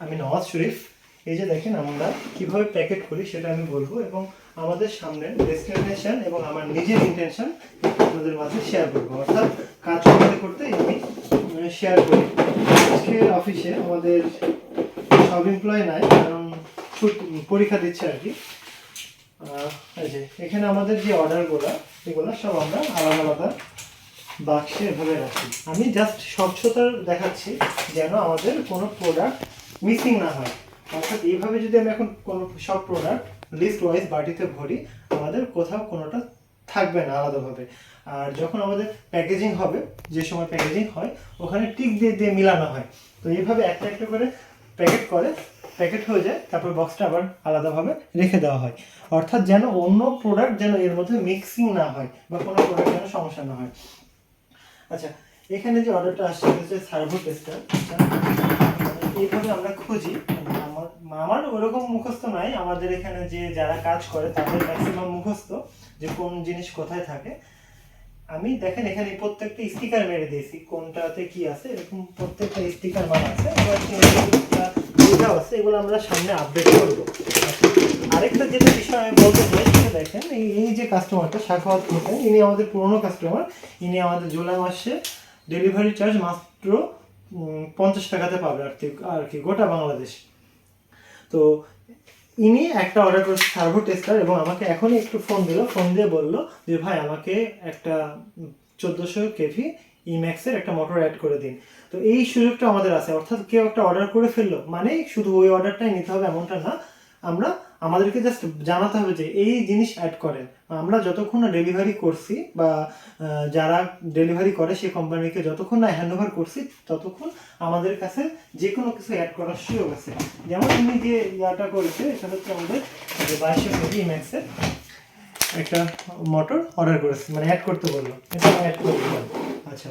আমি নওয়াজ শরীফ। এই যে দেখেন আমরা কীভাবে প্যাকেট করি সেটা আমি বলব এবং আমাদের সামনে ডেস্টিনেশন এবং আমার নিজের ইন্টেনশন আপনাদের মাঝে শেয়ার করব। অর্থাৎ কাজ করতে করতে আমি শেয়ার করি। আজকে অফিসে আমাদের সব এমপ্লয় নাই, কারণ পরীক্ষা দিচ্ছে আর কি। এখানে আমাদের যে অর্ডারগুলো এগুলো সব আমরা আলাদা আলাদা বাক্সে এভাবে রাখি। আমি জাস্ট স্বচ্ছতার দেখাচ্ছি যেন আমাদের কোনো প্রোডাক্ট মিসিং না হয়। অর্থাৎ এইভাবে যদি আমি এখন কোনো সব প্রোডাক্ট লিস্ট ওয়াইজ বাটিতে ভরি, আমাদের কোথাও কোনোটা থাকবে না আলাদাভাবে। আর যখন আমাদের প্যাকেজিং হবে, যে সময় প্যাকেজিং হয়, ওখানে টিক দিয়ে দিয়ে মিলানো হয়। তো এইভাবে একটা একটা করে প্যাকেট করে প্যাকেট হয়ে যায়, তারপর বক্সটা আবার আলাদাভাবে রেখে দেওয়া হয়। অর্থাৎ যেন অন্য প্রোডাক্ট যেন এর মধ্যে মিক্সিং না হয় বা কোনো প্রোডাক্ট যেন সমস্যা না হয়। আচ্ছা এখানে যে অর্ডারটা আসছে হচ্ছে সার্ভো টেস্টার এইভাবে আমরা খুঁজি মানে আমার আমার ওরকম মুখস্থ নাই আমাদের এখানে যে যারা কাজ করে তাদের ম্যাক্সিমাম মুখস্থ যে কোন জিনিস কোথায় থাকে। আমি দেখেন এখানে প্রত্যেকটা স্টিকার মেরে দিয়েছি কোনটাতে কি আছে এরকম প্রত্যেকটা স্টিকার মারা আছে। আবার আছে এগুলো আমরা সামনে আপডেট করব। আচ্ছা, আরেকটা যেটা বিষয় আমি বলতে চাই দেখেন, এই এই যে কাস্টমারটা শাখাওয়াত হোসেন ইনি আমাদের পুরনো কাস্টমার ইনি আমাদের জুলাই মাসে ডেলিভারি চার্জ মাত্র পঞ্চাশ টাকাতে পাবে আর কি আর কি, গোটা বাংলাদেশ। তো ইনি একটা অর্ডার করেছে সার্ভো টেস্টার এবং আমাকে এখনই একটু ফোন দিল ফোন দিয়ে বলল যে, ভাই, আমাকে একটা চোদ্দোশো কেভি ইম্যাক্সের একটা মোটর অ্যাড করে দিন। তো এই সুযোগটা আমাদের আছে। অর্থাৎ কেউ একটা অর্ডার করে ফেলল মানে শুধু ওই অর্ডারটাই নিতে হবে, এমনটা না। আমরা আমাদেরকে জাস্ট জানাতে হবে যে এই জিনিস অ্যাড করেন। আমরা যতক্ষণ না ডেলিভারি করছি বা যারা ডেলিভারি করে সেই কোম্পানিকে যতক্ষণ না হ্যান্ড ওভার করছি, ততক্ষণ আমাদের কাছে যে কোনো কিছু অ্যাড করার সুযোগ আছে। যেমন তুমি যে ইয়াটা করেছে, এটা হচ্ছে আমাদের যে বাইশশো কেজি একটা মোটর অর্ডার করেছি। মানে অ্যাড করতে বলল। এটা অ্যাড করে দিলাম আচ্ছা।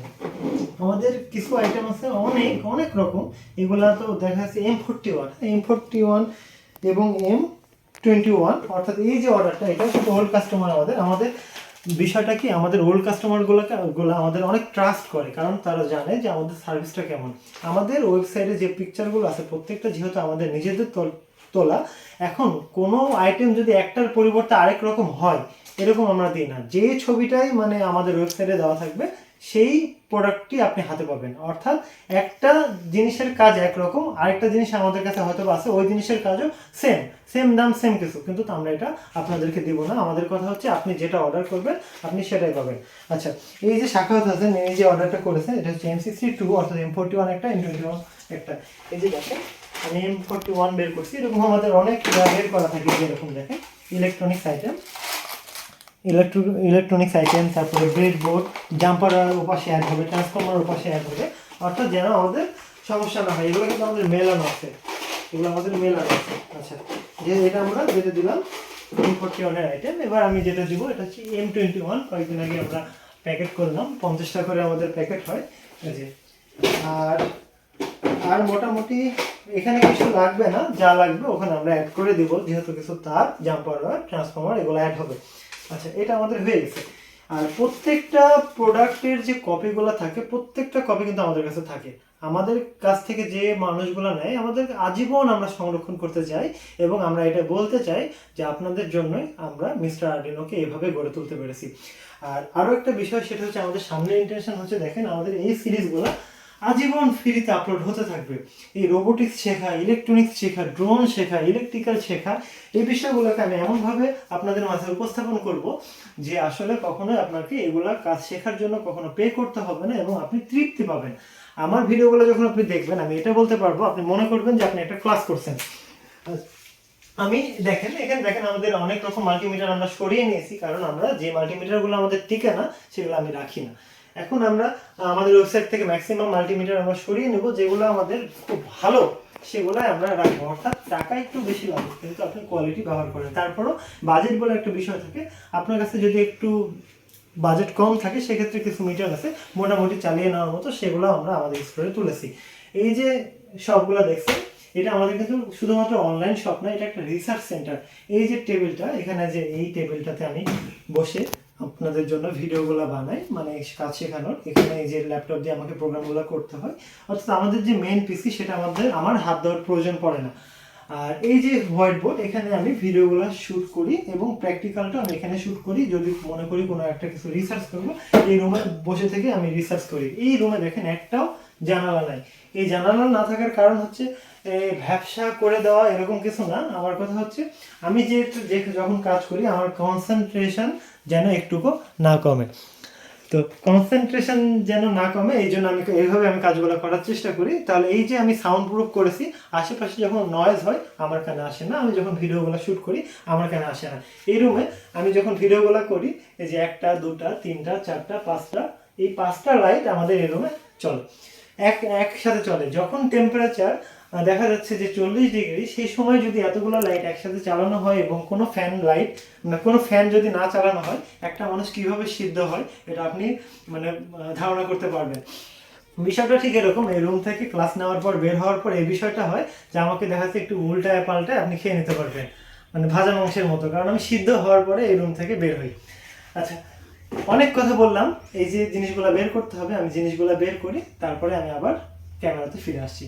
আমাদের কিছু আইটেম আছে, অনেক অনেক রকম। এগুলা তো দেখা যাচ্ছে M forty one M forty one এবং এম টোয়েন্টি ওয়ান, অর্থাৎ এই যে অর্ডারটা এটা কিন্তু ওল্ড কাস্টমার আমাদের। আমাদের বিষয়টা কি? আমাদের ওল্ড কাস্টমারগুলোকে গুলো আমাদের অনেক ট্রাস্ট করে, কারণ তারা জানে যে আমাদের সার্ভিসটা কেমন। আমাদের ওয়েবসাইটে যে পিকচারগুলো আছে, প্রত্যেকটা যেহেতু আমাদের নিজেদের তোল- তোলা, এখন কোনো আইটেম যদি একটার পরিবর্তে আরেক রকম হয়, এরকম আমরা দিই না। যে ছবিটাই মানে আমাদের ওয়েবসাইটে দেওয়া থাকবে সেই প্রোডাক্টটি আপনি হাতে পাবেন। অর্থাৎ একটা জিনিসের কাজ একরকম, আরেকটা জিনিস আমাদের কাছে হয়তো আছে, ওই জিনিসের কাজও সেম সেম দাম সেম কিছু। কিন্তু আমরা এটা আপনাদেরকে দিব না। আমাদের কথা হচ্ছে আপনি যেটা অর্ডার করবেন, আপনি সেটাই পাবেন। আচ্ছা এই যে শাখাওয়াত হাসান এই যে অর্ডারটা করেছেন, এটা হচ্ছে এমসিসি টু অর্থাৎ এম ফোরটি ওয়ান একটা এম টোয়েন্টি ওয়ান একটা। এই যে দেখেন, আমি এম ফোরটি ওয়ান বের করছি। এরকম আমাদের অনেক বের করা থাকে, যেরকম দেখেন ইলেকট্রনিক্স আইটেম ইলেকট্রনিক্স আইটেম তারপরে ব্রেড বোর্ড জাম্পার ওপাশে অ্যাড হবে ট্রান্সফর্মার ওপাশে অ্যাড হবে। অর্থাৎ যেন আমাদের সমস্যা না হয়, এগুলো কিন্তু আমাদের মেলানো আছে। এগুলো আমাদের মেলানো আছে। আচ্ছা যে এটা আমরা যেটা দিলাম এম ফোরটি ওয়ানের আইটেম এবার আমি যেটা দিব, এটা হচ্ছে এম টোয়েন্টি ওয়ান কয়েকদিন আগে আমরা প্যাকেট করলাম। পঞ্চাশ টাকা করে আমাদের প্যাকেট হয়। যে, আর আর মোটামুটি এখানে কিছু লাগবে না, যা লাগবে ওখানে আমরা অ্যাড করে দিব। যেহেতু কিছু তার জাম্পার ট্রান্সফর্মার এগুলো অ্যাড হবে। আচ্ছা এটা আমাদের হয়ে গেছে। আর প্রত্যেকটা প্রোডাক্টের যে কপিগুলো থাকে, প্রত্যেকটা কপি কিন্তু আমাদের কাছে থাকে। আমাদের কাছ থেকে যে মানুষগুলো নেয়, আমাদের আজীবন আমরা সংরক্ষণ করতে চাই এবং আমরা এটা বলতে চাই যে আপনাদের জন্যই আমরা মিস্টার আর্ডিনোকে এভাবে গড়ে তুলতে পেরেছি। আর আরও একটা বিষয়, সেটা হচ্ছে আমাদের সামনে ইন্টেনশন হচ্ছে, দেখেন আমাদের এই সিরিজগুলো আজীবন ফ্রিতে আপলোড হতে থাকবে। এই রোবোটিক্স শেখা ইলেকট্রনিক্স শেখা ড্রোন শেখা ইলেকট্রিক্যাল শেখা, এই বিষয়গুলোকে আমি এমনভাবে আপনাদের মাঝে উপস্থাপন করব যে আসলে কখনোই আপনাকে এগুলা কাজ শেখার জন্য কখনো পে করতে হবে না এবং আপনি তৃপ্তি পাবেন। আমার ভিডিওগুলো যখন আপনি দেখবেন, আমি এটা বলতে পারব, আপনি মনে করবেন যে আপনি একটা ক্লাস করছেন। আমি দেখেন, এখানে দেখেন আমাদের অনেক রকম মাল্টিমিটার আমরা সরিয়ে নিয়েছি, কারণ আমরা যে মাল্টিমিটারগুলো আমাদের টিকে না, সেগুলো আমি রাখি না। এখন আমরা আমাদের ওয়েবসাইট থেকে ম্যাক্সিমাম মাল্টিমিটার আমরা সরিয়ে নেব, যেগুলো আমাদের খুব ভালো সেগুলো আমরা রাখব। অর্থাৎ টাকা একটু বেশি লাগবে কিন্তু আপনি কোয়ালিটি ব্যবহার করেন। তারপরও বাজেট বলে একটা বিষয় থাকে, আপনার কাছে যদি একটু বাজেট কম থাকে, সেক্ষেত্রে কিছু মিটার আছে, মোটামুটি চালিয়ে নেওয়ার মতো, সেগুলো আমরা আমাদের স্টোরে তুলেছি। এই যে সবগুলো দেখছেন, এটা আমাদের কিন্তু শুধুমাত্র অনলাইন শপ না, এটা একটা রিসার্চ সেন্টার এই যে টেবিলটা এখানে যে এই টেবিলটাতে আমি বসে আপনাদের জন্য ভিডিওগুলো বানাই মানে কাজ শেখানোর। এখানে যে ল্যাপটপ দিয়ে আমাকে প্রোগ্রামগুলো করতে হয়। অর্থাৎ আমাদের যে মেন পিসি সেটা আমাদের আমার হাত দেওয়ার প্রয়োজন পড়ে না। আর এই যে হোয়াইট বোর্ড এখানে আমি ভিডিওগুলো শ্যুট করি এবং প্র্যাকটিক্যালটা আমি এখানে শ্যুট করি। যদি মনে করি কোনো একটা কিছু রিসার্চ করব এই রুমে বসে থেকে আমি রিসার্চ করি। এই রুমে দেখেন একটাও জানালা নাই। এই জানালা না থাকার কারণ হচ্ছে এ, ভ্যাবসা করে দেওয়া এরকম কিছু না। আমার কথা হচ্ছে আমি যেহেতু যখন কাজ করি আমার কনসেন্ট্রেশন যেন একটুকু না কমে। তো কনসেন্ট্রেশন যেন না কমে, এই জন্য আমি এইভাবে আমি কাজগুলো করার চেষ্টা করি। তাহলে এই যে আমি সাউন্ড প্রুফ করেছি, আশেপাশে যখন নয়েজ হয়, আমার কানে আসে না। আমি যখন ভিডিওগুলো শ্যুট করি, আমার কানে আসে না। এই রুমে আমি যখন ভিডিওগুলো করি, এই যে একটা, দুটা, তিনটা, চারটা, পাঁচটা, এই পাঁচটা লাইট আমাদের এই রুমে চলে। এক, একসাথে চলে। যখন টেম্পারেচার দেখা যাচ্ছে যে চল্লিশ ডিগ্রি, সেই সময় যদি এতগুলো লাইট একসাথে চালানো হয় এবং কোনো ফ্যান লাইট মানে কোনো ফ্যান যদি না চালানো হয়, একটা মানুষ কীভাবে সিদ্ধ হয়, এটা আপনি মানে ধারণা করতে পারবেন। বিষয়টা ঠিক এরকম, এই রুম থেকে ক্লাস নেওয়ার পর, বের হওয়ার পর এই বিষয়টা হয় যে আমাকে দেখা যাচ্ছে একটু উল্টায় পাল্টায় আপনি খেয়ে নিতে পারবেন। মানে ভাজা মাংসের মতো, কারণ আমি সিদ্ধ হওয়ার পরে এই রুম থেকে বের হই। আচ্ছা অনেক কথা বললাম, এই যে জিনিসগুলো বের করতে হবে, আমি জিনিসগুলো বের করি, তারপরে আমি আবার ক্যামেরাতে ফিরে আসছি।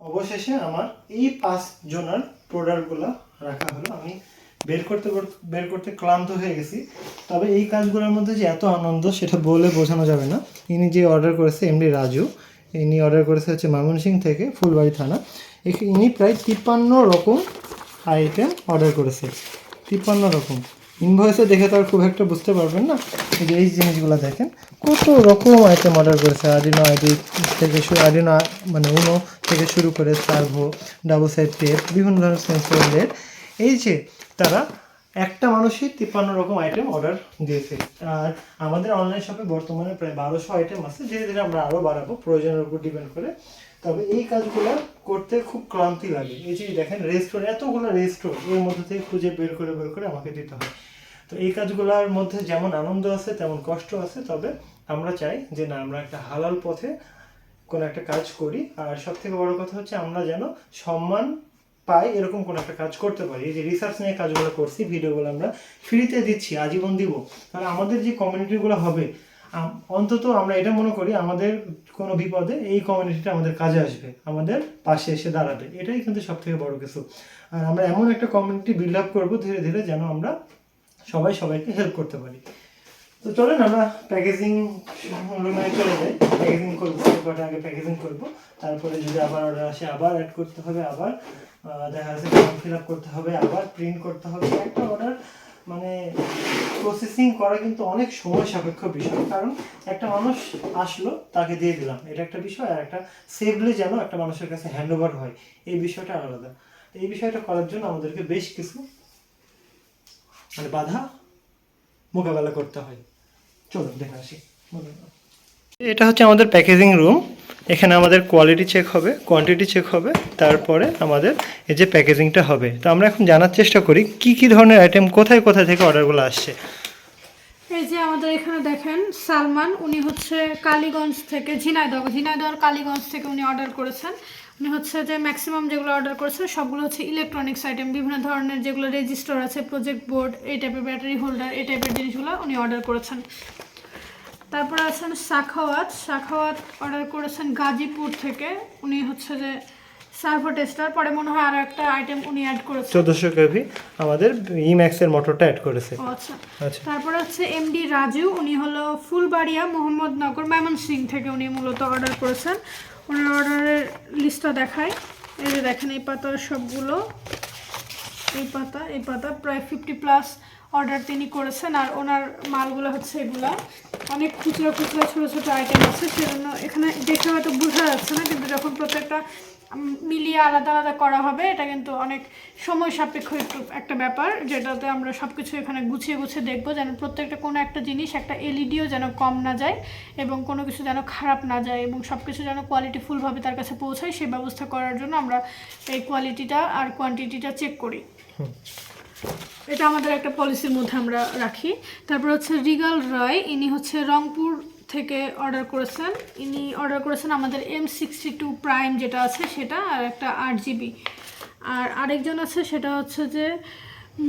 অবশেষে আমার এই পাঁচ জনের প্রোডাক্টগুলো রাখা হলো। আমি বের করতে বের করতে ক্লান্ত হয়ে গেছি। তবে এই কাজগুলোর মধ্যে যে এত আনন্দ, সেটা বলে বোঝানো যাবে না। ইনি যে অর্ডার করেছে এমডি রাজু, ইনি অর্ডার করেছে হচ্ছে ময়মনসিং থেকে ফুলবাড়ি থানা। ইনি প্রায় তিপ্পান্ন রকম আইটেম অর্ডার করেছে। তিপ্পান্ন রকম। ইনভয়েসে দেখে তো আর খুব একটা বুঝতে পারবেন না। যে এই জিনিসগুলো দেখেন, কত রকম আইটেম অর্ডার করেছে। আডিনো আইডি থেকে আডিনো মানে উনো থেকে শুরু করে সার্ভো ডাবল সাইড টেপ বিভিন্ন ধরনের সেন্সর এই যে তারা একটা মানুষই তিপ্পান্ন রকম আইটেম অর্ডার দিয়েছে। আর আমাদের অনলাইন শপে বর্তমানে প্রায় বারোশো আইটেম আছে, ধীরে ধীরে আমরা আরও বাড়াবো, প্রয়োজনের উপর ডিপেন্ড করে। তবে এই কাজগুলো করতে খুব ক্লান্তি লাগে। এই যে দেখেন রেস্টোর এতগুলো রেস্টোর এর মধ্যে থেকে খুঁজে বের করে বের করে আমাকে দিতে হয়। তো এই কাজগুলোর মধ্যে যেমন আনন্দ আছে, তেমন কষ্ট আছে, তবে আমরা চাই যে না, আমরা একটা হালাল পথে কোনো একটা কাজ করি, আর সব থেকে বড় কথা হচ্ছে আমরা যেন সম্মান পাই, এরকম কোনো একটা কাজ করতে পারি। এই যে রিসার্চ নিয়ে কাজগুলো করছি, ভিডিওগুলো আমরা ফ্রিতে দিচ্ছি, আজীবন দিব। তাহলে আমাদের যে কমিউনিটিগুলো হবে অন্তত আমরা এটা মনে করি, আমাদের কোনো বিপদে এই কমিউনিটিটা আমাদের কাজে আসবে, আমাদের পাশে এসে দাঁড়াবে। এটাই কিন্তু সব থেকে বড় কিছু। আর আমরা এমন একটা কমিউনিটি বিল্ড আপ করব ধীরে ধীরে যেন আমরা সবাই সবাইকে হেল্প করতে পারি। তো চলেন আমরা প্যাকেজিং রুমে চলে যাই। প্যাকেজিং করব কটা আগে প্যাকেজিং করব। তারপরে যদি আবার অর্ডার আসে, আবার অ্যাড করতে হবে, আবার দেখা যাচ্ছে ফর্ম ফিল আপ করতে হবে, আবার প্রিন্ট করতে হবে। একটা অর্ডার মানে প্রসেসিং করা কিন্তু অনেক সময় সাপেক্ষ বিষয়। কারণ একটা মানুষ আসলো, তাকে দিয়ে দিলাম। এটা একটা বিষয়, আর একটা সেফলি যেন একটা মানুষের কাছে হ্যান্ড ওভার হয়। এই বিষয়টা আলাদা। এই বিষয়টা করার জন্য আমাদেরকে বেশ কিছু মানে বাধা মোকাবেলা করতে হয়। চলুন দেখে আসি এটা হচ্ছে আমাদের প্যাকেজিং রুম এখানে আমাদের কোয়ালিটি চেক হবে কোয়ান্টিটি চেক হবে তারপরে আমাদের এই যে প্যাকেজিংটা হবে। তো আমরা এখন জানার চেষ্টা করি কি কি ধরনের আইটেম কোথায় কোথায় থেকে অর্ডারগুলো আসছে? এই যে আমাদের এখানে দেখেন সালমান উনি হচ্ছে কালীগঞ্জ থেকে ঝিনাইদহ ঝিনাইদহ কালীগঞ্জ থেকে উনি অর্ডার করেছেন। উনি হচ্ছে যে ম্যাক্সিমাম যেগুলো অর্ডার করেছেন সবগুলো হচ্ছে ইলেকট্রনিক্স আইটেম বিভিন্ন ধরনের যেগুলো রেজিস্টার আছে প্রজেক্ট বোর্ড এই টাইপের ব্যাটারি হোল্ডার এই টাইপের জিনিসগুলো উনি অর্ডার করেছেন। তারপরে আছেন শাখাওয়াত। শাখাওয়াত অর্ডার করেছেন গাজীপুর থেকে। উনি হচ্ছে যে সার্ভো টেস্টার পরে মনে হয় আরও একটা আইটেম উনি অ্যাড করেছেন। চোদ্দোশো কেভি আমাদের ইম্যাক্সের মোটরটা অ্যাড করেছে। আচ্ছা। আচ্ছা। তারপরে হচ্ছে এমডি রাজু উনি হলো ফুলবাড়িয়া মোহাম্মদনগর ময়মনসিং থেকে উনি মূলত অর্ডার করেছেন। ওনার অর্ডারের লিস্টটা দেখায় এই যে দেখেন, এই পাতার সবগুলো, এই পাতা এই পাতা, প্রায় ফিফটি প্লাস অর্ডার তিনি করেছেন, আর ওনার মালগুলো হচ্ছে এগুলা। অনেক খুচরা খুচরা ছোটো ছোটো আইটেম আছে, সেজন্য এখানে দেখে হয়তো বোঝা যাচ্ছে না, কিন্তু যখন প্রত্যেকটা মিলিয়ে আলাদা আলাদা করা হবে। এটা কিন্তু অনেক সময় সাপেক্ষ একটু একটা ব্যাপার যেটাতে আমরা সব কিছু এখানে গুছিয়ে গুছিয়ে দেখব যেন প্রত্যেকটা কোনো একটা জিনিস একটা এলইডিও যেন কম না যায় এবং কোনো কিছু যেন খারাপ না যায় এবং সব কিছু যেন কোয়ালিটিফুলভাবে তার কাছে পৌঁছায় সেই ব্যবস্থা করার জন্য আমরা এই কোয়ালিটিটা আর কোয়ান্টিটিটা চেক করি। এটা আমাদের একটা পলিসির মধ্যে আমরা রাখি। তারপর হচ্ছে রিগাল রায় ইনি হচ্ছে রংপুর থেকে অর্ডার করেছেন। ইনি অর্ডার করেছেন আমাদের এম সিক্সটি টু প্রাইম যেটা আছে সেটা আর একটা আট জিবি আর আরেকজন আছে সেটা হচ্ছে যে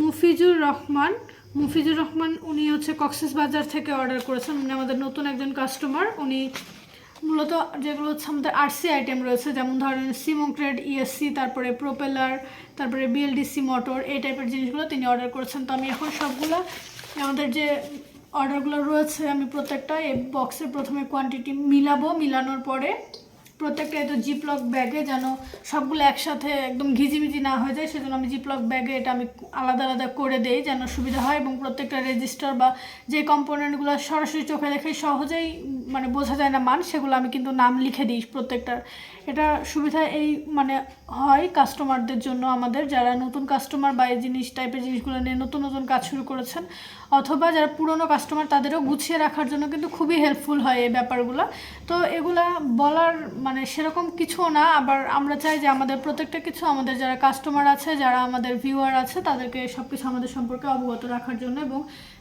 মুফিজুর রহমান। মুফিজুর রহমান উনি হচ্ছে কক্সেস বাজার থেকে অর্ডার করেছেন। উনি আমাদের নতুন একজন কাস্টমার উনি মূলত যেগুলো হচ্ছে আমাদের আরসি আইটেম রয়েছে, যেমন ধরেন সিমোক্রেড ইএসসি তারপরে প্রোপেলার তারপরে বিএলডিসি মোটর এই টাইপের জিনিসগুলো তিনি অর্ডার করেছেন। তো আমি এখন সবগুলো আমাদের যে অর্ডারগুলো রয়েছে, আমি প্রত্যেকটা এই বক্সে প্রথমে কোয়ান্টিটি মিলাবো, মিলানোর পরে প্রত্যেকটা এত জিপ জিপলক ব্যাগে যেন সবগুলো একসাথে একদম ঘিজিমিজি না হয়ে যায়, সেজন্য আমি জিপলক ব্যাগে এটা আমি আলাদা আলাদা করে দেই যেন সুবিধা হয় এবং প্রত্যেকটা রেজিস্টার বা যে কম্পোনেন্টগুলো সরাসরি চোখে দেখে সহজেই মানে বোঝা যায় না মান, সেগুলো আমি কিন্তু নাম লিখে দিই প্রত্যেকটার এটা সুবিধা এই মানে হয় কাস্টমারদের জন্য আমাদের, যারা নতুন কাস্টমার বা এই জিনিস টাইপের জিনিসগুলো নিয়ে নতুন নতুন কাজ শুরু করেছেন, অথবা যারা পুরনো কাস্টমার তাদেরও গুছিয়ে রাখার জন্য কিন্তু খুবই হেল্পফুল হয় এই ব্যাপারগুলো। তো এগুলা বলার মানে সেরকম কিছু না, আবার আমরা চাই যে আমাদের প্রত্যেকটা কিছু আমাদের যারা কাস্টমার আছে, যারা আমাদের ভিউয়ার আছে, তাদেরকে সব কিছু আমাদের সম্পর্কে অবগত রাখার জন্য এবং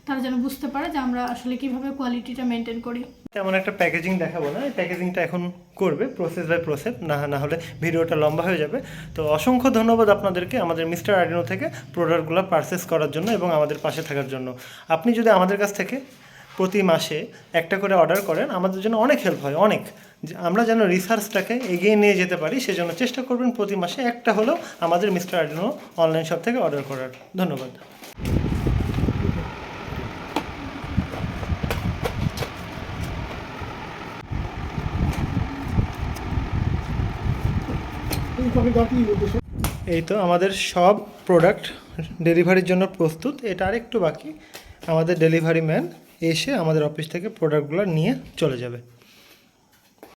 তারা যেন বুঝতে পারে যে আমরা আসলে কীভাবে কোয়ালিটিটা মেনটেন করি। তেমন একটা প্যাকেজিং দেখাবো না প্যাকেজিংটা এখন করবে প্রসেস বাই প্রসেস না না হলে ভিডিওটা লম্বা হয়ে যাবে। তো অসংখ্য ধন্যবাদ আপনাদেরকে আমাদের মিস্টার আইডিনো থেকে প্রোডাক্টগুলো পারচেস করার জন্য এবং আমাদের পাশে থাকার জন্য। আপনি যদি আমাদের কাছ থেকে প্রতি মাসে একটা করে অর্ডার করেন, আমাদের জন্য অনেক হেল্প হয়, অনেক। আমরা যেন রিসার্চটাকে এগিয়ে নিয়ে যেতে পারি, সেজন্য চেষ্টা করবেন প্রতি মাসে একটা হলেও আমাদের মিস্টার আইডিনো অনলাইন শপ থেকে অর্ডার করার। ধন্যবাদ। এই তো আমাদের সব প্রোডাক্ট ডেলিভারির জন্য প্রস্তুত। এটা আর একটু বাকি। আমাদের ডেলিভারি ম্যান এসে আমাদের অফিস থেকে প্রোডাক্টগুলো নিয়ে চলে যাবে।